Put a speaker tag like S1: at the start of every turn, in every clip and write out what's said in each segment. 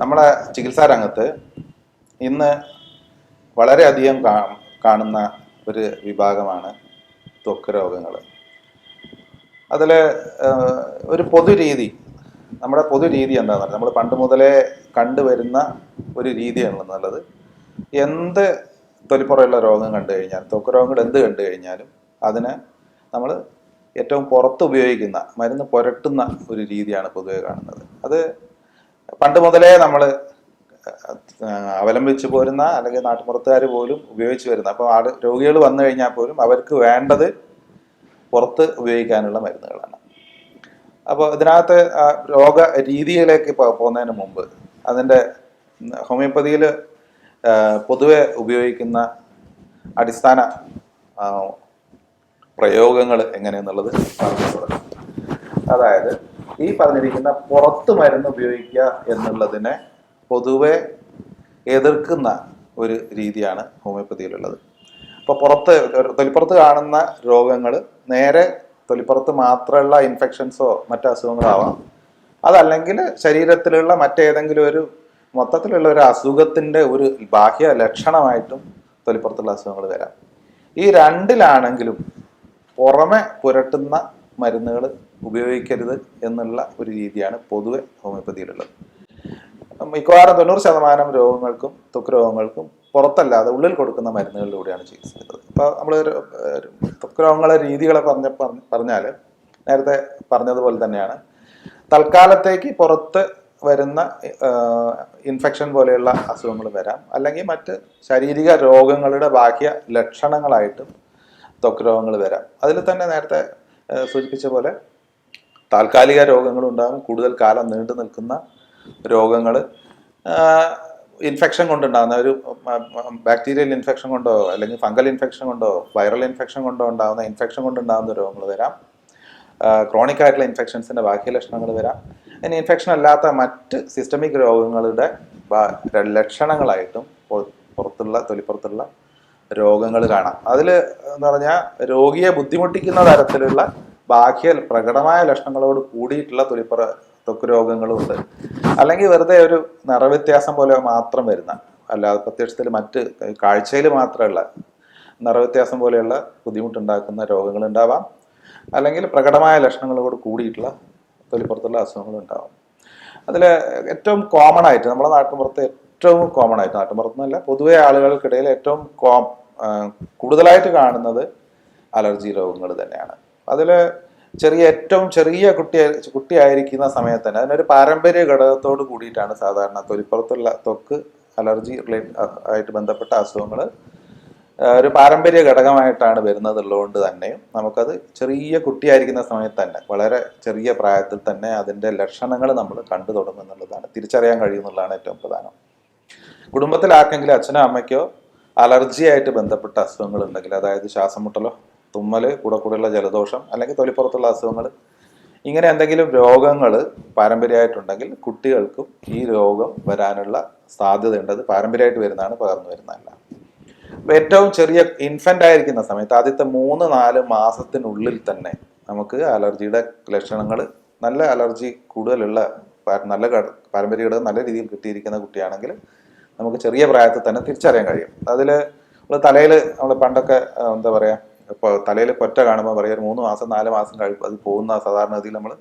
S1: നമ്മളെ ചികിത്സാ രംഗത്ത് ഇന്ന് വളരെയധികം കാണുന്ന ഒരു വിഭാഗമാണ് ത്വക്ക് രോഗങ്ങൾ അതിൽ ഒരു പൊതുരീതി നമ്മുടെ പൊതുരീതി എന്താണെന്ന് പറഞ്ഞാൽ നമ്മൾ പണ്ട് മുതലേ കണ്ടുവരുന്ന ഒരു രീതിയാണ് എന്നുള്ളത് എന്ത് തൊലിപ്പുറയുള്ള രോഗം കണ്ടു കഴിഞ്ഞാൽ ത്വക്ക് രോഗങ്ങൾ എന്ത് കണ്ടു കഴിഞ്ഞാലും അതിനെ നമ്മൾ ഏറ്റവും പുറത്ത് ഉപയോഗിക്കുന്ന മരുന്ന് പുരട്ടുന്ന ഒരു രീതിയാണ് പൊതുവെ കാണുന്നത്. അത് പണ്ട് മുതലേ നമ്മൾ അവലംബിച്ച് പോരുന്ന അല്ലെങ്കിൽ നാട്ടുപുറത്തുകാർ പോലും ഉപയോഗിച്ചു വരുന്ന അപ്പോൾ ആട് രോഗികൾ വന്നു കഴിഞ്ഞാൽ പോലും അവർക്ക് വേണ്ടത് പുറത്ത് ഉപയോഗിക്കാനുള്ള മരുന്നുകളാണ്. അപ്പോൾ ഇതിനകത്ത് രോഗ രീതിയിലേക്ക് പോകുന്നതിന് മുമ്പ് അതിന്റെ ഹോമിയോപ്പതിയിൽ പൊതുവെ ഉപയോഗിക്കുന്ന അടിസ്ഥാന പ്രയോഗങ്ങൾ എങ്ങനെയെന്നുള്ളത് അതായത് ഈ പറഞ്ഞിരിക്കുന്ന പുറത്ത് മരുന്ന് ഉപയോഗിക്കുക എന്നുള്ളതിനെ പൊതുവെ എതിർക്കുന്ന ഒരു രീതിയാണ് ഹോമിയോപ്പതിയിലുള്ളത്. അപ്പോൾ പുറത്ത് തൊലിപ്പുറത്ത് കാണുന്ന രോഗങ്ങൾ നേരെ തൊലിപ്പുറത്ത് മാത്രമുള്ള ഇൻഫെക്ഷൻസോ മറ്റു അസുഖങ്ങളോ ആവാം. അതല്ലെങ്കിൽ ശരീരത്തിലുള്ള മറ്റേതെങ്കിലും ഒരു മൊത്തത്തിലുള്ള ഒരു അസുഖത്തിന്റെ ഒരു ബാഹ്യ ലക്ഷണമായിട്ടും തൊലിപ്പുറത്തുള്ള അസുഖങ്ങൾ വരാം. ഈ രണ്ടിലാണെങ്കിലും പുറമെ പുരട്ടുന്ന മരുന്നുകൾ ഉപയോഗിക്കരുത് എന്നുള്ള ഒരു രീതിയാണ് പൊതുവെ ഹോമിയോപ്പതിയിലുള്ളത്. മിക്കവാറും തൊണ്ണൂറ് ശതമാനം രോഗങ്ങൾക്കും ത്വക്ക് രോഗങ്ങൾക്കും പുറത്തല്ലാതെ ഉള്ളിൽ കൊടുക്കുന്ന മരുന്നുകളിലൂടെയാണ് ചികിത്സിക്കുന്നത്. ഇപ്പോൾ നമ്മൾ ത്വക്ക് രോഗങ്ങളെ രീതികളെ പറഞ്ഞ പറഞ്ഞാൽ നേരത്തെ പറഞ്ഞതുപോലെ തന്നെയാണ്. തൽക്കാലത്തേക്ക് പുറത്ത് വരുന്ന ഇൻഫെക്ഷൻ പോലെയുള്ള അസുഖങ്ങൾ വരാം. അല്ലെങ്കിൽ മറ്റ് ശാരീരിക രോഗങ്ങളുടെ ബാഹ്യ ലക്ഷണങ്ങളായിട്ടും ത്വക്ക് രോഗങ്ങൾ വരാം. അതിൽ തന്നെ നേരത്തെ സൂചിപ്പിച്ച പോലെ താൽക്കാലിക രോഗങ്ങളുണ്ടാകും. കൂടുതൽ കാലം നീണ്ടു നിൽക്കുന്ന രോഗങ്ങൾ ഇൻഫെക്ഷൻ കൊണ്ടുണ്ടാകുന്ന ഒരു ബാക്ടീരിയൽ ഇൻഫെക്ഷൻ കൊണ്ടോ അല്ലെങ്കിൽ ഫംഗൽ ഇൻഫെക്ഷൻ കൊണ്ടോ വൈറൽ ഇൻഫെക്ഷൻ കൊണ്ടോ ഉണ്ടാകുന്ന ഇൻഫെക്ഷൻ കൊണ്ടുണ്ടാകുന്ന രോഗങ്ങൾ വരാം. ക്രോണിക് ആയിട്ടുള്ള ഇൻഫെക്ഷൻസിന്റെ ബാഹ്യ ലക്ഷണങ്ങൾ വരാം. ഇനി ഇൻഫെക്ഷൻ അല്ലാത്ത മറ്റ് സിസ്റ്റമിക് രോഗങ്ങളുടെ ലക്ഷണങ്ങളായിട്ടും പുറത്തുള്ള തൊലിപ്പുറത്തുള്ള രോഗങ്ങൾ കാണാം. അതിൽ എന്ന് പറഞ്ഞാൽ രോഗിയെ ബുദ്ധിമുട്ടിക്കുന്ന തരത്തിലുള്ള ബാഹ്യ പ്രകടമായ ലക്ഷണങ്ങളോട് കൂടിയിട്ടുള്ള തൊലിപ്പുറ ത്വക്ക് രോഗങ്ങളും ഉണ്ട്. അല്ലെങ്കിൽ വെറുതെ ഒരു നിറവ്യത്യാസം പോലെ മാത്രം വരുന്ന അല്ലാതെ പ്രത്യക്ഷത്തിൽ മറ്റ് കാഴ്ചയിൽ മാത്രമുള്ള നിറവ്യത്യാസം പോലെയുള്ള ബുദ്ധിമുട്ടുണ്ടാക്കുന്ന രോഗങ്ങൾ ഉണ്ടാവാം. അല്ലെങ്കിൽ പ്രകടമായ ലക്ഷണങ്ങളോട് കൂടിയിട്ടുള്ള തൊലിപ്പുറത്തുള്ള അസുഖങ്ങൾ ഉണ്ടാവാം. അതിൽ ഏറ്റവും കോമൺ ആയിട്ട് നമ്മുടെ നാട്ടിൻപുറത്ത് ഏറ്റവും കോമൺ ആയിട്ട് നാട്ടിൻപുറത്ത് എന്നല്ല പൊതുവെ ആളുകൾക്കിടയിൽ ഏറ്റവും കോ കൂടുതലായിട്ട് കാണുന്നത് അലർജി രോഗങ്ങൾ തന്നെയാണ്. അതിൽ ചെറിയ ഏറ്റവും ചെറിയ കുട്ടി കുട്ടിയായിരിക്കുന്ന സമയത്ത് തന്നെ അതിനൊരു പാരമ്പര്യ ഘടകത്തോട് കൂടിയിട്ടാണ് സാധാരണ തൊലിപ്പുറത്തുള്ള തൊക്ക് അലർജി റിലേറ്റ് ആയിട്ട് ബന്ധപ്പെട്ട അസുഖങ്ങൾ ഒരു പാരമ്പര്യ ഘടകമായിട്ടാണ് വരുന്നതുള്ളതുകൊണ്ട് തന്നെയും നമുക്കത് ചെറിയ കുട്ടിയായിരിക്കുന്ന സമയത്ത് തന്നെ വളരെ ചെറിയ പ്രായത്തിൽ തന്നെ അതിന്റെ ലക്ഷണങ്ങൾ നമ്മൾ കണ്ടു തുടങ്ങും എന്നുള്ളതാണ്. തിരിച്ചറിയാൻ കഴിയുന്നുള്ളതാണ് ഏറ്റവും പ്രധാനം. കുടുംബത്തിൽ ആർക്കെങ്കിലും അച്ഛനോ അമ്മയ്ക്കോ അലർജിയായിട്ട് ബന്ധപ്പെട്ട അസുഖങ്ങൾ ഉണ്ടെങ്കിൽ അതായത് ശ്വാസം മുട്ടലോ തുമ്മൽ കൂടെ കൂടെയുള്ള ജലദോഷം അല്ലെങ്കിൽ തൊലിപ്പുറത്തുള്ള അസുഖങ്ങൾ. ഇങ്ങനെ എന്തെങ്കിലും രോഗങ്ങൾ പാരമ്പര്യമായിട്ടുണ്ടെങ്കിൽ കുട്ടികൾക്കും ഈ രോഗം വരാനുള്ള സാധ്യതയുണ്ട്. അത് പാരമ്പര്യമായിട്ട് വരുന്നതാണ് പകർന്നു വരുന്നതല്ല. അപ്പൊ ഏറ്റവും ചെറിയ ഇൻഫന്റ് ആയിരിക്കുന്ന സമയത്ത് ആദ്യത്തെ മൂന്ന് നാല് മാസത്തിനുള്ളിൽ തന്നെ നമുക്ക് അലർജിയുടെ ലക്ഷണങ്ങൾ നല്ല അലർജി കൂടുതലുള്ള നല്ല പാരമ്പര്യ ഘടകം നല്ല രീതിയിൽ കിട്ടിയിരിക്കുന്ന കുട്ടിയാണെങ്കിൽ നമുക്ക് ചെറിയ പ്രായത്തിൽ തന്നെ തിരിച്ചറിയാൻ കഴിയും. അതിൽ നമ്മൾ തലയിൽ നമ്മൾ പണ്ടൊക്കെ എന്താ പറയുക ഇപ്പോൾ തലയിൽ പൊറ്റ കാണുമ്പോൾ പറയുക മൂന്ന് മാസം നാല് മാസം കഴിയും അത് പോകുന്ന സാധാരണഗതിയിൽ നമ്മൾ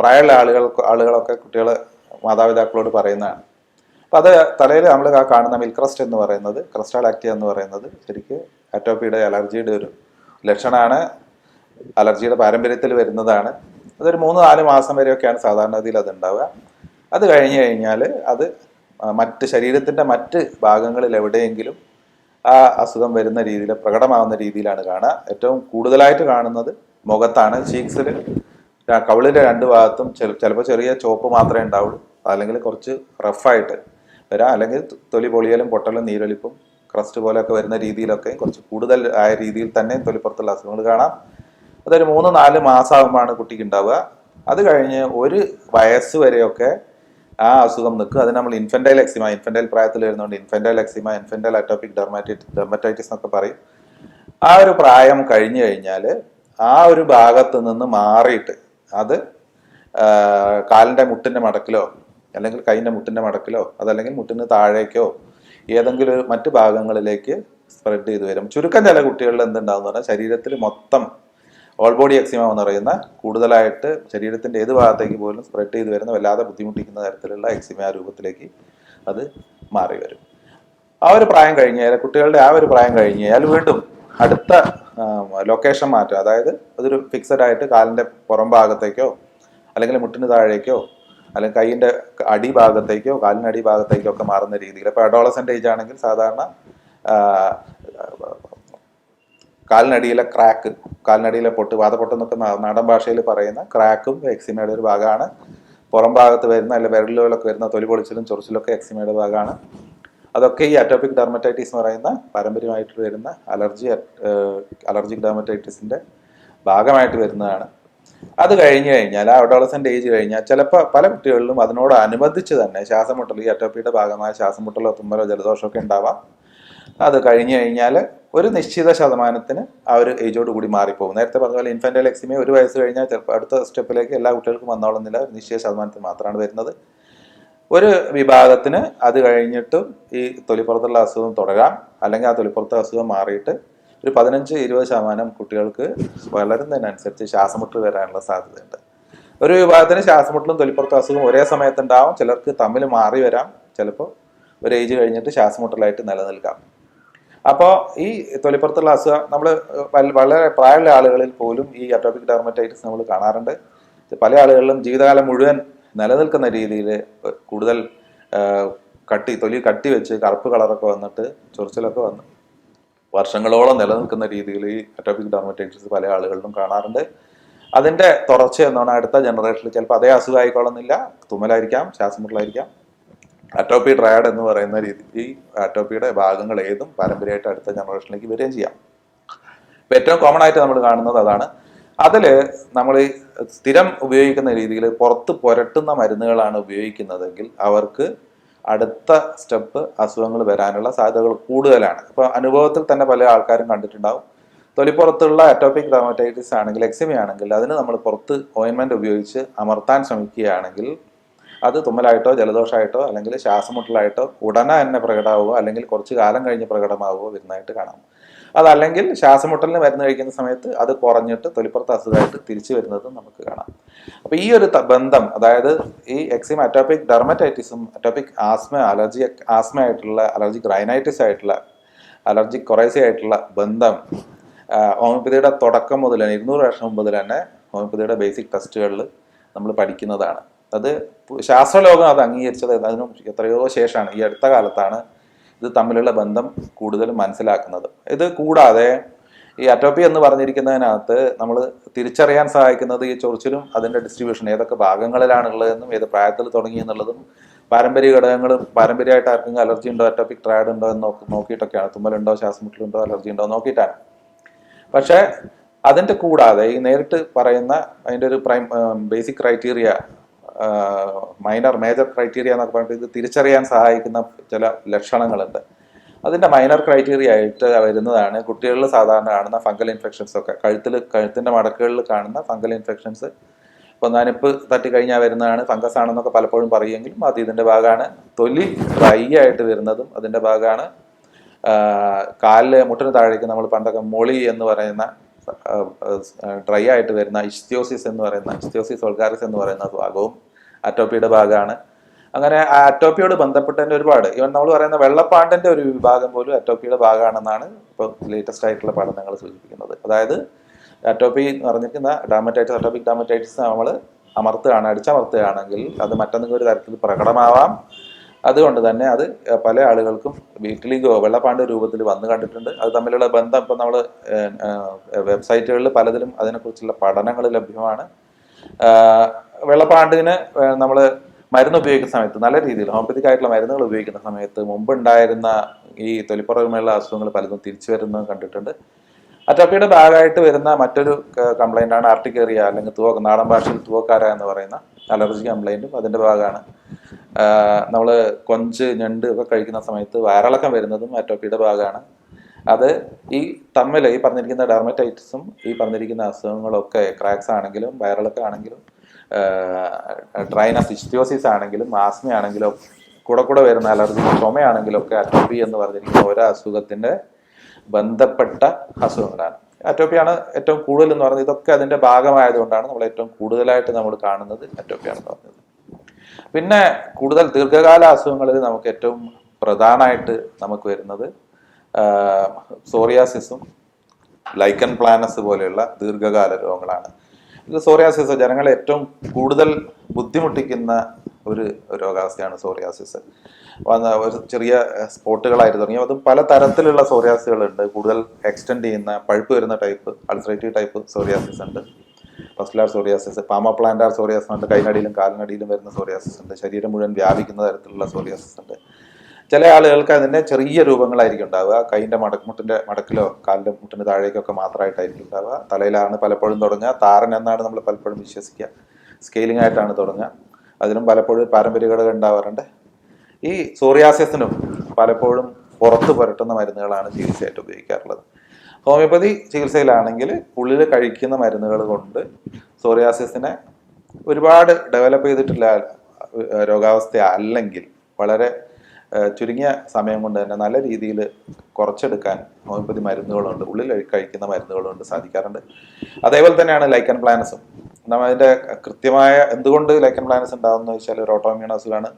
S1: പ്രായമുള്ള ആളുകൾ ആളുകളൊക്കെ കുട്ടികൾ മാതാപിതാക്കളോട് പറയുന്നതാണ്. അപ്പോൾ അത് തലയിൽ നമ്മൾ ആ കാണുന്ന മിൽക്രസ്റ്റ് എന്ന് പറയുന്നത് ക്രസ്റ്റാൾ ആക്ടിയ എന്ന് പറയുന്നത് ശരിക്ക് അറ്റോപ്പിയുടെ അലർജിയുടെ ഒരു ലക്ഷണമാണ് അലർജിയുടെ പാരമ്പര്യത്തിൽ വരുന്നതാണ്. അതൊരു മൂന്ന് നാല് മാസം വരെയൊക്കെയാണ് സാധാരണഗതിയിൽ അത് ഉണ്ടാവുക. അത് കഴിഞ്ഞ് കഴിഞ്ഞാൽ അത് മറ്റ് ശരീരത്തിന്റെ മറ്റ് ഭാഗങ്ങളിൽ എവിടെയെങ്കിലും ആ അസുഖം വരുന്ന രീതിയിൽ പ്രകടമാവുന്ന രീതിയിലാണ് കാണുക. ഏറ്റവും കൂടുതലായിട്ട് കാണുന്നത് മുഖത്താണ്. ചീക്സിൽ കവിളിന്റെ രണ്ട് ഭാഗത്തും ചിലപ്പോൾ ചെറിയ ചോപ്പ് മാത്രമേ ഉണ്ടാവുള്ളൂ. അല്ലെങ്കിൽ കുറച്ച് റഫായിട്ട് വരാം. അല്ലെങ്കിൽ തൊലി പൊളിയലും പൊട്ടലും നീരൊലിപ്പും ക്രസ്റ്റ് പോലെയൊക്കെ വരുന്ന രീതിയിലൊക്കെ കുറച്ച് കൂടുതൽ ആയ രീതിയിൽ തന്നെ തൊലിപ്പുറത്തുള്ള അസുഖങ്ങൾ കാണാം. അതൊരു മൂന്ന് നാല് മാസമാകുമ്പോഴാണ് കുട്ടിക്ക് ഉണ്ടാവുക. അത് കഴിഞ്ഞ് ഒരു വയസ്സ് വരെയൊക്കെ ആ അസുഖം നിൽക്കുക. അത് നമ്മൾ ഇൻഫെന്റൈൽ എക്സിമ ഇൻഫെന്റൈൽ പ്രായത്തിൽ വരുന്നതുകൊണ്ട് infantile eczema infantile atopic dermatite dermatitis എന്നൊക്കെ പറയും. ആ ഒരു പ്രായം കഴിഞ്ഞു കഴിഞ്ഞാൽ ആ ഒരു ഭാഗത്ത് നിന്ന് മാറിയിട്ട് അത് കാലിന്റെ മുട്ടിന്റെ മടക്കിലോ അല്ലെങ്കിൽ കൈയിന്റെ മുട്ടിന്റെ മടക്കിലോ അതല്ലെങ്കിൽ മുട്ടിന് താഴേക്കോ ഏതെങ്കിലും ഒരു മറ്റു ഭാഗങ്ങളിലേക്ക് സ്പ്രെഡ് ചെയ്ത് വരും. ചുരുക്കം ചില കുട്ടികളിൽ എന്തുണ്ടാവും പറഞ്ഞാൽ ശരീരത്തിൽ മൊത്തം ഓൾ ബോഡി എക്സിമ എന്ന് പറയുന്ന കൂടുതലായിട്ട് ശരീരത്തിന്റെ ഏത് ഭാഗത്തേക്ക് പോലും സ്പ്രെഡ് ചെയ്ത് വരുന്ന വല്ലാതെ ബുദ്ധിമുട്ടിക്കുന്ന തരത്തിലുള്ള എക്സിമ രൂപത്തിലേക്ക് അത് മാറി വരും. ആ ഒരു പ്രായം കഴിഞ്ഞ് കഴിഞ്ഞാൽ കുട്ടികളുടെ ആ ഒരു പ്രായം കഴിഞ്ഞ് കഴിഞ്ഞാൽ വീണ്ടും അടുത്ത ലൊക്കേഷൻ മാറ്റം അതായത് അതൊരു ഫിക്സഡ് ആയിട്ട് കാലിന്റെ പുറം ഭാഗത്തേക്കോ അല്ലെങ്കിൽ മുട്ടിന് താഴേക്കോ അല്ലെങ്കിൽ കൈയിന്റെ അടിഭാഗത്തേക്കോ കാലിന്റെ അടിഭാഗത്തേക്കോ ഒക്കെ മാറുന്ന രീതിയിൽ. ഇപ്പൊ അഡോളസെന്റ് ഏജ് ആണെങ്കിൽ സാധാരണ കാലിനടിയിലെ ക്രാക്ക് കാലിനടിയിലെ പൊട്ട് വാതപ്പൊട്ട് എന്നൊക്കെ നാടൻ ഭാഷയിൽ പറയുന്ന ക്രാക്കും എക്സിമയുടെ ഒരു ഭാഗമാണ്. പുറം ഭാഗത്ത് വരുന്ന അല്ലെ വിരലുകളൊക്കെ വരുന്ന തൊലി പൊളിച്ചിലും ചൊറിച്ചിലൊക്കെ എക്സിമയുടെ ഭാഗമാണ്. അതൊക്കെ ഈ അറ്റോപിക് ഡെർമറ്റൈറ്റിസ് എന്ന് പറയുന്ന പാരമ്പര്യമായിട്ട് വരുന്ന അലർജി അലർജിക് ഡെർമറ്റൈറ്റിസിന്റെ ഭാഗമായിട്ട് വരുന്നതാണ്. അത് കഴിഞ്ഞു കഴിഞ്ഞാൽ ആ അഡോളസെന്റ് ഏജ് കഴിഞ്ഞാൽ ചിലപ്പോൾ പല കുട്ടികളിലും അതിനോട് അനുബന്ധിച്ച് തന്നെ ശ്വാസമുട്ടൽ ഈ അറ്റോപ്പിയുടെ ഭാഗമായ ശ്വാസമുട്ടലോ തുമ്മലോ ജലദോഷമൊക്കെ ഉണ്ടാവാം. അത് കഴിഞ്ഞു കഴിഞ്ഞാൽ ഒരു നിശ്ചിത ശതമാനത്തിന് ആ ഒരു ഏജോട് കൂടി മാറിപ്പോകും. നേരത്തെ പറഞ്ഞ പോലെ ഇൻഫന്റൽ എക്സിമെ ഒരു വയസ്സ് കഴിഞ്ഞാൽ ചിലപ്പോൾ അടുത്ത സ്റ്റെപ്പിലേക്ക് എല്ലാ കുട്ടികൾക്കും വന്നോളുന്നില്ല ഒരു നിശ്ചിത ശതമാനത്തിന് മാത്രമാണ് വരുന്നത്. ഒരു വിഭാഗത്തിന് അത് കഴിഞ്ഞിട്ടും ഈ തൊലിപ്പുറത്തുള്ള അസുഖം തുടരാം. അല്ലെങ്കിൽ ആ തൊലിപ്പുറത്തെ അസുഖം മാറിയിട്ട് ഒരു പതിനഞ്ച് ഇരുപത് ശതമാനം കുട്ടികൾക്ക് വളരുന്നതിനനുസരിച്ച് ശ്വാസമുട്ടൽ വരാനുള്ള സാധ്യതയുണ്ട്. ഒരു വിഭാഗത്തിന് ശ്വാസമുട്ടലും തൊലിപ്പുറത്തെ അസുഖം ഒരേ സമയത്തുണ്ടാവും. ചിലർക്ക് തമ്മിൽ മാറി വരാം. ചിലപ്പോൾ ഒരു ഏജ് കഴിഞ്ഞിട്ട് ശ്വാസമുട്ടലായിട്ട് നിലനിൽക്കാം. അപ്പോൾ ഈ തൊലിപ്പുറത്തുള്ള അസുഖം നമ്മൾ വളരെ പ്രായമുള്ള ആളുകളിൽ പോലും ഈ അറ്റോപിക് ഡെർമറ്റൈറ്റിസ് നമ്മൾ കാണാറുണ്ട്. പല ആളുകളിലും ജീവിതകാലം മുഴുവൻ നിലനിൽക്കുന്ന രീതിയിൽ കൂടുതൽ കട്ടി തൊലി കട്ടി വെച്ച് കറുപ്പ് കളറൊക്കെ വന്നിട്ട് ചൊറിച്ചിലൊക്കെ വന്ന് വർഷങ്ങളോളം നിലനിൽക്കുന്ന രീതിയിൽ ഈ അറ്റോപിക് ഡെർമറ്റൈറ്റിസ് പല ആളുകളിലും കാണാറുണ്ട്. അതിന്റെ തുടർച്ച എന്നാണ് അടുത്ത ജനറേഷനിൽ ചിലപ്പോൾ അതേ അസുഖമായിക്കോളുന്നില്ല തുമ്മലായിരിക്കാം ശ്വാസമുട്ടലായിരിക്കാം അറ്റോപ്പി ട്രയാഡ് എന്ന് പറയുന്ന രീതി ഈ അറ്റോപ്പിയുടെ ഭാഗങ്ങൾ ഏതും പാരമ്പര്യമായിട്ട് അടുത്ത ജനറേഷനിലേക്ക് വരികയും ചെയ്യാം. ഇപ്പൊ ഏറ്റവും കോമൺ ആയിട്ട് നമ്മൾ കാണുന്നത് അതാണ്. അതിൽ നമ്മൾ സ്ഥിരം ഉപയോഗിക്കുന്ന രീതിയിൽ പുറത്ത് പുരട്ടുന്ന മരുന്നുകളാണ് ഉപയോഗിക്കുന്നതെങ്കിൽ അവർക്ക് അടുത്ത സ്റ്റെപ്പ് അസുഖങ്ങൾ വരാനുള്ള സാധ്യതകൾ കൂടുതലാണ്. ഇപ്പൊ അനുഭവത്തിൽ തന്നെ പല ആൾക്കാരും കണ്ടിട്ടുണ്ടാവും. തൊലിപ്പുറത്തുള്ള അറ്റോപ്പിക് ഡെർമറ്റൈറ്റിസ് ആണെങ്കിൽ എക്സിമ ആണെങ്കിൽ അതിന് നമ്മൾ പുറത്ത് ഓയിൻമെന്റ് ഉപയോഗിച്ച് അമർത്താൻ ശ്രമിക്കുകയാണെങ്കിൽ അത് തുമ്മലായിട്ടോ ജലദോഷമായിട്ടോ അല്ലെങ്കിൽ ശ്വാസമുട്ടലായിട്ടോ ഉടനെ തന്നെ പ്രകടമാവുകയോ അല്ലെങ്കിൽ കുറച്ച് കാലം കഴിഞ്ഞ് പ്രകടമാവുകയോ വരുന്നതായിട്ട് കാണാം. അതല്ലെങ്കിൽ ശ്വാസമുട്ടലിന് മരുന്ന് കഴിക്കുന്ന സമയത്ത് അത് കുറഞ്ഞിട്ട് തൊലിപ്പുറത്ത് അസുഖമായിട്ട് തിരിച്ചു വരുന്നതും നമുക്ക് കാണാം. അപ്പോൾ ഈ ഒരു ബന്ധം അതായത് ഈ എക്സിം അറ്റോപിക് ഡെർമറ്റൈറ്റിസും അറ്റോപിക് ആസ്മ അലർജി ആസ്മ ആയിട്ടുള്ള അലർജിക് റൈനൈറ്റിസ് ആയിട്ടുള്ള അലർജി കൊറൈസി ആയിട്ടുള്ള ബന്ധം ഹോമിയോപ്പതിയുടെ തുടക്കം മുതൽ തന്നെ ഇരുന്നൂറ് വർഷം മുമ്പ് തന്നെ ഹോമിയോപ്പതിയുടെ ബേസിക് ടെസ്റ്റുകളിൽ നമ്മൾ പഠിക്കുന്നതാണ്. അത് ശാസ്ത്രലോകം അത് അംഗീകരിച്ചത് അതിനു എത്രയോ ശേഷമാണ്. ഈ അടുത്ത കാലത്താണ് ഇത് തമ്മിലുള്ള ബന്ധം കൂടുതൽ മനസ്സിലാക്കുന്നത്. ഇത് കൂടാതെ ഈ അറ്റോപ്പി എന്ന് പറഞ്ഞിരിക്കുന്നതിനകത്ത് നമ്മൾ തിരിച്ചറിയാൻ സഹായിക്കുന്നത് ഈ ചൊറിച്ചിലും അതിന്റെ ഡിസ്ട്രിബ്യൂഷൻ ഏതൊക്കെ ഭാഗങ്ങളിലാണുള്ളതെന്നും ഏത് പ്രായത്തിൽ തുടങ്ങി എന്നുള്ളതും പാരമ്പര്യ ഘടകങ്ങളും പാരമ്പര്യമായിട്ട് ആർക്കും അലർജി ഉണ്ടോ അറ്റോപ്പിക് ട്രയഡ് ഉണ്ടോ എന്ന് നോക്കി നോക്കിയിട്ടൊക്കെയാണ്. തുമ്മലുണ്ടോ ശ്വാസമുട്ടലുണ്ടോ അലർജി ഉണ്ടോ നോക്കിയിട്ടാണ്. പക്ഷേ അതിന്റെ കൂടാതെ ഈ നേരിട്ട് പറയുന്ന അതിന്റെ ഒരു prime basic criteria minor major criteria എന്നൊക്കെ പറഞ്ഞിട്ട് ഇത് തിരിച്ചറിയാൻ സഹായിക്കുന്ന ചില ലക്ഷണങ്ങളുണ്ട്. അതിന്റെ മൈനർ ക്രൈറ്റീരിയ ആയിട്ട് വരുന്നതാണ് കുട്ടികളിൽ സാധാരണ കാണുന്ന ഫംഗൽ ഇൻഫെക്ഷൻസ് ഒക്കെ. കഴുത്തിൽ കഴുത്തിന്റെ മടക്കുകളിൽ കാണുന്ന ഫംഗൽ ഇൻഫെക്ഷൻസ് ഇപ്പോൾ തട്ടി കഴിഞ്ഞാൽ വരുന്നതാണ് ഫംഗസ് ആണെന്നൊക്കെ പലപ്പോഴും പറയുമെങ്കിലും അത് ഇതിന്റെ ഭാഗമാണ്. തൊലി ഡ്രൈ ആയിട്ട് വരുന്നതും അതിന്റെ ഭാഗമാണ്. കാലിൽ മുട്ടിന് താഴേക്ക് നമ്മൾ പണ്ടൊക്കെ മൊളി എന്ന് പറയുന്ന ഡ്രൈ ആയിട്ട് വരുന്ന ഇസ്തിയോസിസ് എന്ന് പറയുന്ന ഇസ്തിയോസിസ് ഒൾഗാറിസ് എന്ന് പറയുന്ന ഭാഗവും അറ്റോപ്പിയുടെ ഭാഗമാണ്. അങ്ങനെ ആ അറ്റോപ്പിയോട് ബന്ധപ്പെട്ട് തന്നെ ഒരുപാട്. ഇവൻ നമ്മൾ പറയുന്ന വെള്ളപ്പാണ്ടന്റെ ഒരു വിഭാഗം പോലും അറ്റോപ്പിയുടെ ഭാഗമാണെന്നാണ് ഇപ്പോൾ ലേറ്റസ്റ്റ് ആയിട്ടുള്ള പഠനങ്ങൾ സൂചിപ്പിക്കുന്നത്. അതായത് അറ്റോപ്പി എന്ന് പറഞ്ഞിരിക്കുന്ന ഡാമറ്റൈറ്റിസ് അറ്റോപ്പിക് ഡാമറ്റൈറ്റിസ് നമ്മൾ അമർത്തുകയാണ് അടിച്ചമർത്തുകയാണെങ്കിൽ അത് മറ്റെന്തെങ്കിലും ഒരു തരത്തിൽ പ്രകടമാവാം. അതുകൊണ്ട് തന്നെ അത് പല ആളുകൾക്കും വീട്ടിലേക്കോ വെള്ളപ്പാണ്ട് രൂപത്തിൽ വന്നു കണ്ടിട്ടുണ്ട്. അത് തമ്മിലുള്ള ബന്ധം ഇപ്പം നമ്മൾ വെബ്സൈറ്റുകളിൽ പലതിലും അതിനെക്കുറിച്ചുള്ള പഠനങ്ങൾ ലഭ്യമാണ്. വെള്ളപ്പാണ്ടിന് നമ്മൾ മരുന്ന് ഉപയോഗിക്കുന്ന സമയത്ത് നല്ല രീതിയിൽ ഹോമിയോപ്പതിക് ആയിട്ടുള്ള മരുന്നുകൾ ഉപയോഗിക്കുന്ന സമയത്ത് മുമ്പുണ്ടായിരുന്ന ഈ തൊലിപ്പുറമേയുള്ള അസുഖങ്ങൾ പലതും തിരിച്ചു വരുന്നത് കണ്ടിട്ടുണ്ട്. അറ്റോപ്പിയുടെ ഭാഗമായിട്ട് വരുന്ന മറ്റൊരു കംപ്ലൈന്റ് ആണ് ആർട്ടിക്കേറിയ അല്ലെങ്കിൽ തുവ നാടൻ ഭാഷയിൽ തുവക്കാര എന്ന് പറയുന്ന അലർജി കംപ്ലൈന്റും അതിന്റെ ഭാഗമാണ്. നമ്മൾ കൊഞ്ച് ഞണ്ട് ഒക്കെ കഴിക്കുന്ന സമയത്ത് വയറിളക്കം വരുന്നതും അറ്റോപ്പിയുടെ ഭാഗമാണ്. അത് ഈ തമ്മിൽ ഈ പറഞ്ഞിരിക്കുന്ന ഡെർമറ്റൈറ്റിസും ഈ പറഞ്ഞിരിക്കുന്ന അസുഖങ്ങളൊക്കെ ക്രാക്സ് ആണെങ്കിലും വയറിളക്കം ആണെങ്കിലും ഡ്രൈനസ് ഇസ്റ്റിയോസിസ് ആണെങ്കിലും ആസ്മ ആണെങ്കിലും കൂടെ കൂടെ വരുന്ന അലർജി ചുമയാണെങ്കിലും ഒക്കെ അറ്റോപ്പി എന്ന് പറഞ്ഞിരിക്കുന്ന ഓരോ അസുഖത്തിന്റെ ബന്ധപ്പെട്ട അസുഖങ്ങളാണ്. അറ്റോപ്പിയാണ് ഏറ്റവും കൂടുതൽ എന്ന് പറഞ്ഞത്. ഇതൊക്കെ അതിന്റെ ഭാഗമായതുകൊണ്ടാണ് നമ്മൾ ഏറ്റവും കൂടുതലായിട്ട് നമ്മൾ കാണുന്നത് അറ്റോപ്പിയാണെന്ന് പറഞ്ഞത്. പിന്നെ കൂടുതൽ ദീർഘകാല അസുഖങ്ങളിൽ നമുക്ക് ഏറ്റവും പ്രധാനമായിട്ട് നമുക്ക് വരുന്നത് സോറിയാസിസും ലൈക്കൻ പ്ലാനസ് പോലെയുള്ള ദീർഘകാല രോഗങ്ങളാണ്. ഇത് സോറിയാസിസ് ജനങ്ങളെ ഏറ്റവും കൂടുതൽ ബുദ്ധിമുട്ടിക്കുന്ന ഒരു രോഗാവസ്ഥയാണ് സോറിയാസിസ്. വന്ന ഒരു ചെറിയ സ്പോട്ടുകളായിട്ട് തുടങ്ങി അത് പല തരത്തിലുള്ള സോറിയാസുകളുണ്ട്. കൂടുതൽ എക്സ്റ്റെൻഡ് ചെയ്യുന്ന പഴുപ്പ് വരുന്ന ടൈപ്പ് അൾസറേറ്റീവ് ടൈപ്പ് സോറിയാസിസ് ഉണ്ട്. ഫസ്റ്റ്ലാർ സോറിയാസിസ് പാമ പ്ലാന്റാർ സോറിയാസിസ് ഉണ്ട്. കൈനടിയിലും കാലിനടിയിലും വരുന്ന സോറിയാസിസ് ഉണ്ട്. ശരീരം മുഴുവൻ വ്യാപിക്കുന്ന തരത്തിലുള്ള സോറിയാസിസ് ഉണ്ട്. ചില ആളുകൾക്ക് അതിന്റെ ചെറിയ രൂപങ്ങളായിരിക്കും ഉണ്ടാവുക. കൈയിന്റെ മടക്കുമുട്ടിന്റെ മടക്കിലോ കാലിന്റെ മുട്ടിന് താഴേക്കൊക്കെ മാത്രമായിട്ടായിരിക്കും ഉണ്ടാവുക. തലയിലാണ് പലപ്പോഴും തുടങ്ങുക. താരൻ എന്നാണ് നമ്മൾ പലപ്പോഴും വിശ്വസിക്കുക. സ്കെയിലിംഗ് ആയിട്ടാണ് തുടങ്ങുക. അതിനും പലപ്പോഴും പാരമ്പര്യ ഘടകം ഉണ്ടാവാറുണ്ട്. ഈ സോറിയാസിസിനും പലപ്പോഴും പുറത്ത് പുരട്ടുന്ന മരുന്നുകളാണ് ചികിത്സയായിട്ട് ഉപയോഗിക്കാറുള്ളത്. ഹോമിയോപ്പതി ചികിത്സയിലാണെങ്കിൽ ഉള്ളിൽ കഴിക്കുന്ന മരുന്നുകൾ കൊണ്ട് സോറിയാസിസിനെ ഒരുപാട് ഡെവലപ്പ് ചെയ്തിട്ടില്ല രോഗാവസ്ഥ അല്ലെങ്കിൽ വളരെ ചുരുങ്ങിയ സമയം കൊണ്ട് തന്നെ നല്ല രീതിയിൽ കുറച്ചെടുക്കാൻ ഹോമിയോപ്പതി മരുന്നുകളുണ്ട് ഉള്ളിൽ കഴിക്കുന്ന മരുന്നുകളുണ്ട് സാധിക്കാറുണ്ട്. അതേപോലെ തന്നെയാണ് ലൈക്കൻ പ്ലാനസും നമ്മൾ അതിന്റെ കൃത്യമായ എന്തുകൊണ്ട് ലൈക്കൻ പ്ലാനസ് ഉണ്ടാകുന്ന വെച്ചാൽ ഒരു ഓട്ടോമ്യൂൺ അസുഖമാണ്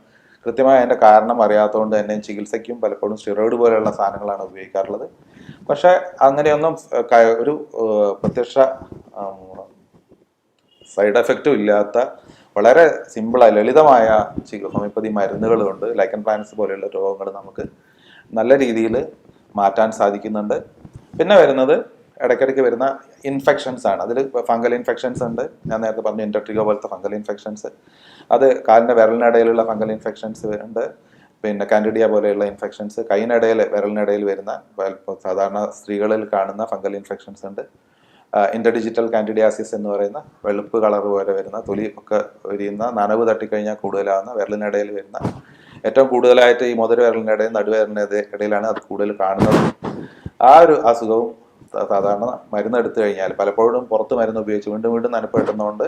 S1: കൃത്യമായ അതിന്റെ കാരണം അറിയാത്തതുകൊണ്ട് തന്നെ ചികിത്സയ്ക്കും പലപ്പോഴും സ്റ്റിറോയിഡ് പോലെയുള്ള സാധനങ്ങളാണ് ഉപയോഗിക്കാറുള്ളത്. പക്ഷേ അങ്ങനെയൊന്നും ഒരു പ്രത്യക്ഷ സൈഡ് എഫക്റ്റും ഇല്ലാത്ത വളരെ സിമ്പിളായ ലളിതമായ ഹോമിയോപ്പതി മരുന്നുകൾ കൊണ്ട് ലൈക്കൻ പ്ലാന്റ്സ് പോലെയുള്ള രോഗങ്ങൾ നമുക്ക് നല്ല രീതിയിൽ മാറ്റാൻ സാധിക്കുന്നുണ്ട്. പിന്നെ വരുന്നത് ഇടയ്ക്കിടയ്ക്ക് വരുന്ന ഇൻഫെക്ഷൻസ് ആണ്. അതിൽ ഫംഗൽ ഇൻഫെക്ഷൻസ് ഉണ്ട്. ഞാൻ നേരത്തെ പറഞ്ഞു ഇന്റർട്രിഗോ പോലത്തെ ഫംഗൽ ഇൻഫെക്ഷൻസ് അത് കാലിന്റെ വിരലിനിടയിലുള്ള ഫംഗൽ ഇൻഫെക്ഷൻസ് ഉണ്ട് പിന്നെ കാൻഡിഡിയ പോലെയുള്ള ഇൻഫെക്ഷൻസ് കൈയിനിടയിൽ വിരലിനിടയിൽ വരുന്ന സാധാരണ സ്ത്രീകളിൽ കാണുന്ന ഫംഗൽ ഇൻഫെക്ഷൻസ് ഉണ്ട്. ഇന്റർഡിജിറ്റൽ കാൻഡിഡിയാസിസ് എന്ന് പറയുന്ന വെളുപ്പ് കളർ പോലെ വരുന്ന തൊലി ഒക്കെ വിരിയുന്ന നനവ് തട്ടിക്കഴിഞ്ഞാൽ കൂടുതലാകുന്ന വിരലിനിടയിൽ വരുന്ന ഏറ്റവും കൂടുതലായിട്ട് ഈ മുതൽ വിരലിന്റെ ഇടയിൽ ഇടയിലാണ് അത് കൂടുതൽ കാണുന്നത്. ആ ഒരു അസുഖവും സാധാരണ മരുന്ന് എടുത്തു കഴിഞ്ഞാൽ പലപ്പോഴും പുറത്ത് മരുന്ന് ഉപയോഗിച്ച് വീണ്ടും വീണ്ടും നനപ്പ് കിട്ടുന്നതുകൊണ്ട്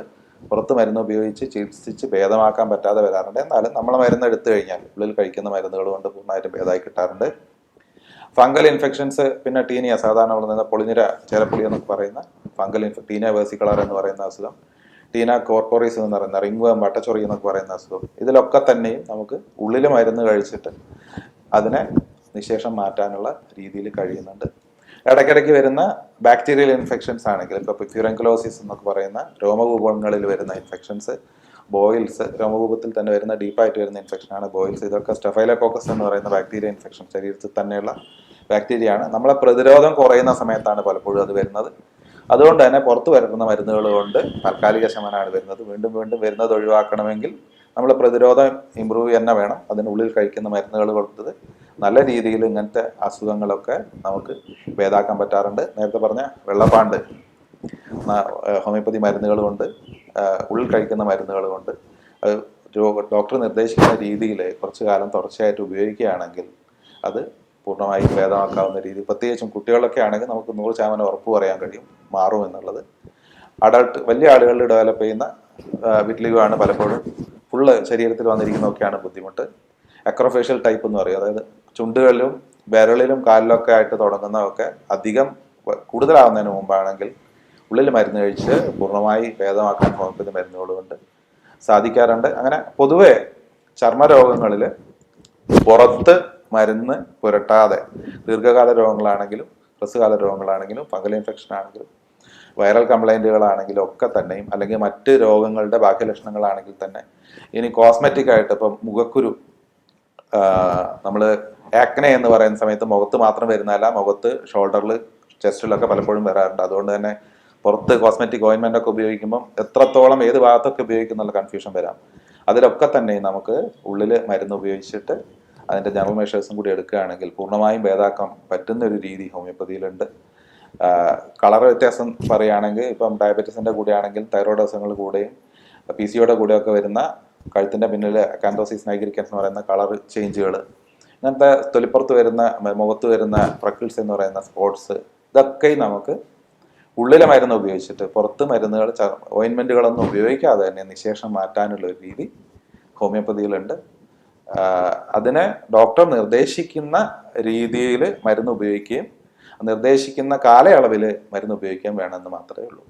S1: പുറത്ത് മരുന്ന് ഉപയോഗിച്ച് ചികിത്സിച്ച് ഭേദമാക്കാൻ പറ്റാതെ വരാറുണ്ട്. എന്നാലും നമ്മൾ മരുന്ന് എടുത്തു കഴിഞ്ഞാൽ ഉള്ളിൽ കഴിക്കുന്ന മരുന്നുകൾ കൊണ്ട് പൂർണമായിട്ടും ഭേദമായി കിട്ടാറുണ്ട്. ഫംഗൽ ഇൻഫെക്ഷൻസ് പിന്നെ ടീനിയ സാധാരണ നമ്മൾ നിന്ന് പൊളിഞ്ഞിര ചേരപ്പൊളി എന്നൊക്കെ പറയുന്ന ഫംഗൽ ഇൻഫെ ടീന വേസിക്കളർ എന്ന് പറയുന്ന അസുഖം. ടീന കോർപ്പോറീസ് എന്ന് പറയുന്ന റിംഗ് വേം വട്ടച്ചൊറി എന്നൊക്കെ പറയുന്ന അസുഖം. ഇതിലൊക്കെ തന്നെയും നമുക്ക് ഉള്ളിൽ മരുന്ന് കഴിച്ചിട്ട് അതിനെ നിശേഷം മാറ്റാനുള്ള രീതിയിൽ കഴിയുന്നുണ്ട്. ഇടയ്ക്കിടയ്ക്ക് വരുന്ന ബാക്ടീരിയൽ ഇൻഫെക്ഷൻസ് ആണെങ്കിൽ ഇപ്പോൾ ഫ്യൂറൻകുലോസിസ് എന്നൊക്കെ പറയുന്ന രോമകൂപങ്ങളിൽ വരുന്ന ഇൻഫെക്ഷൻസ് ബോയിൽസ് രോമകൂപത്തിൽ തന്നെ വരുന്ന ഡീപ്പായിട്ട് വരുന്ന ഇൻഫെക്ഷനാണ് ബോയിൽസ്. ഇതൊക്കെ സ്റ്റെഫൈലോകോക്കസ് എന്ന് പറയുന്ന ബാക്ടീരിയ ഇൻഫെക്ഷൻ ശരീരത്തിൽ തന്നെയുള്ള ബാക്ടീരിയ ആണ് നമ്മളെ പ്രതിരോധം കുറയുന്ന സമയത്താണ് പലപ്പോഴും അത് വരുന്നത്. അതുകൊണ്ട് തന്നെ പുറത്ത് വരുന്ന മരുന്നുകൾ കൊണ്ട് താൽക്കാലിക ശമനമാണ് വരുന്നത്. വീണ്ടും വീണ്ടും വരുന്നത് ഒഴിവാക്കണമെങ്കിൽ നമ്മൾ പ്രതിരോധം ഇമ്പ്രൂവ് തന്നെ വേണം. അതിനുള്ളിൽ കഴിക്കുന്ന മരുന്നുകൾ കൊടുത്തത് നല്ല രീതിയിൽ ഇങ്ങനത്തെ അസുഖങ്ങളൊക്കെ നമുക്ക് ഭേദാക്കാൻ പറ്റാറുണ്ട്. നേരത്തെ പറഞ്ഞ വെള്ളപ്പാണ്ട് ഹോമിയോപ്പതി മരുന്നുകൾ കൊണ്ട് ഉള്ളിൽ കഴിക്കുന്ന മരുന്നുകൾ കൊണ്ട് ഡോക്ടർ നിർദ്ദേശിക്കുന്ന രീതിയിൽ കുറച്ചു കാലം തുടർച്ചയായിട്ട് ഉപയോഗിക്കുകയാണെങ്കിൽ അത് പൂർണമായും ഭേദമാക്കാവുന്ന രീതി പ്രത്യേകിച്ചും കുട്ടികളൊക്കെ ആണെങ്കിൽ നമുക്ക് നൂറ് ശതമാനം ഉറപ്പ് പറയാൻ കഴിയും മാറും എന്നുള്ളത്. അഡൾട്ട് വലിയ ആളുകളിൽ ഡെവലപ്പ് ചെയ്യുന്ന വിറ്റ്ലിവാണ് പലപ്പോഴും ഫുള്ള് ശരീരത്തിൽ വന്നിരിക്കുന്നതൊക്കെയാണ് ബുദ്ധിമുട്ട്. അക്രോഫേഷ്യൽ ടൈപ്പ് എന്ന് പറയും. അതായത് ചുണ്ടുകളിലും വിരളിലും കാലിലൊക്കെ ആയിട്ട് തുടങ്ങുന്നതൊക്കെ അധികം കൂടുതലാവുന്നതിന് മുമ്പാണെങ്കിൽ ഉള്ളിൽ മരുന്ന് കഴിച്ച് പൂർണമായി ഭേദമാക്കാൻ ഹോമിയോപ്പതി മരുന്നുകളുണ്ട്. സാധിക്കാറുണ്ട്. അങ്ങനെ പൊതുവെ ചർമ്മരോഗങ്ങളിൽ പുറത്ത് മരുന്ന് പുരട്ടാതെ ദീർഘകാല രോഗങ്ങളാണെങ്കിലും ഹ്രസ്വകാല രോഗങ്ങളാണെങ്കിലും ഫംഗൽ ഇൻഫെക്ഷൻ ആണെങ്കിലും വൈറൽ കംപ്ലൈന്റുകളാണെങ്കിലും ഒക്കെ തന്നെയും അല്ലെങ്കിൽ മറ്റ് രോഗങ്ങളുടെ ബാക്കി ലക്ഷണങ്ങളാണെങ്കിൽ തന്നെ ഇനി കോസ്മെറ്റിക് ആയിട്ട് ഇപ്പം മുഖക്കുരു നമ്മൾ ആക്നെ എന്ന് പറയുന്ന സമയത്ത് മുഖത്ത് മാത്രം വരുന്നതല്ല മുഖത്ത് ഷോൾഡറിൽ ചെസ്റ്റിലൊക്കെ പലപ്പോഴും വരാറുണ്ട്. അതുകൊണ്ട് തന്നെ പുറത്ത് കോസ്മെറ്റിക് ഓയിൻമെന്റ് ഒക്കെ ഉപയോഗിക്കുമ്പം എത്രത്തോളം ഏത് ഭാഗത്തൊക്കെ ഉപയോഗിക്കുന്നുള്ള കൺഫ്യൂഷൻ വരാം. അതിലൊക്കെ തന്നെ നമുക്ക് ഉള്ളിൽ മരുന്ന് ഉപയോഗിച്ചിട്ട് അതിന്റെ ജനറൽ മെഷേഴ്സും കൂടി എടുക്കുകയാണെങ്കിൽ പൂർണമായും ഭേദാക്കാൻ പറ്റുന്ന ഒരു രീതി ഹോമിയോപ്പതിയിലുണ്ട്. കളർ വ്യത്യാസം പറയുകയാണെങ്കിൽ ഇപ്പം ഡയബറ്റീസിന്റെ കൂടെയാണെങ്കിൽ തൈറോയ്ഡ് അസുഖങ്ങൾ കൂടെയും പി സിയുടെ കൂടെയൊക്കെ വരുന്ന കഴുത്തിന്റെ പിന്നിൽ കാൻഡോസിസ് നൈഗ്രിക്കൻസ് എന്ന് പറയുന്ന കളർ ചേഞ്ചുകൾ ഇങ്ങനത്തെ തൊലിപ്പുറത്ത് വരുന്ന മുഖത്ത് വരുന്ന പ്രക്കിൾസ് എന്ന് പറയുന്ന സ്പോട്സ് ഇതൊക്കെ നമുക്ക് ഉള്ളിലെ മരുന്ന് ഉപയോഗിച്ചിട്ട് പുറത്ത് മരുന്നുകൾ ഓയിൻമെന്റുകളൊന്നും ഉപയോഗിക്കാതെ തന്നെ നിശേഷം മാറ്റാനുള്ള ഒരു രീതി ഹോമിയോപ്പതിയിലുണ്ട്. അതിന് ഡോക്ടർ നിർദ്ദേശിക്കുന്ന രീതിയിൽ മരുന്ന് ഉപയോഗിക്കുകയും നിർദ്ദേശിക്കുന്ന കാലയളവിൽ മരുന്ന് ഉപയോഗിക്കാൻ വേണമെന്ന് മാത്രമേ ഉള്ളൂ.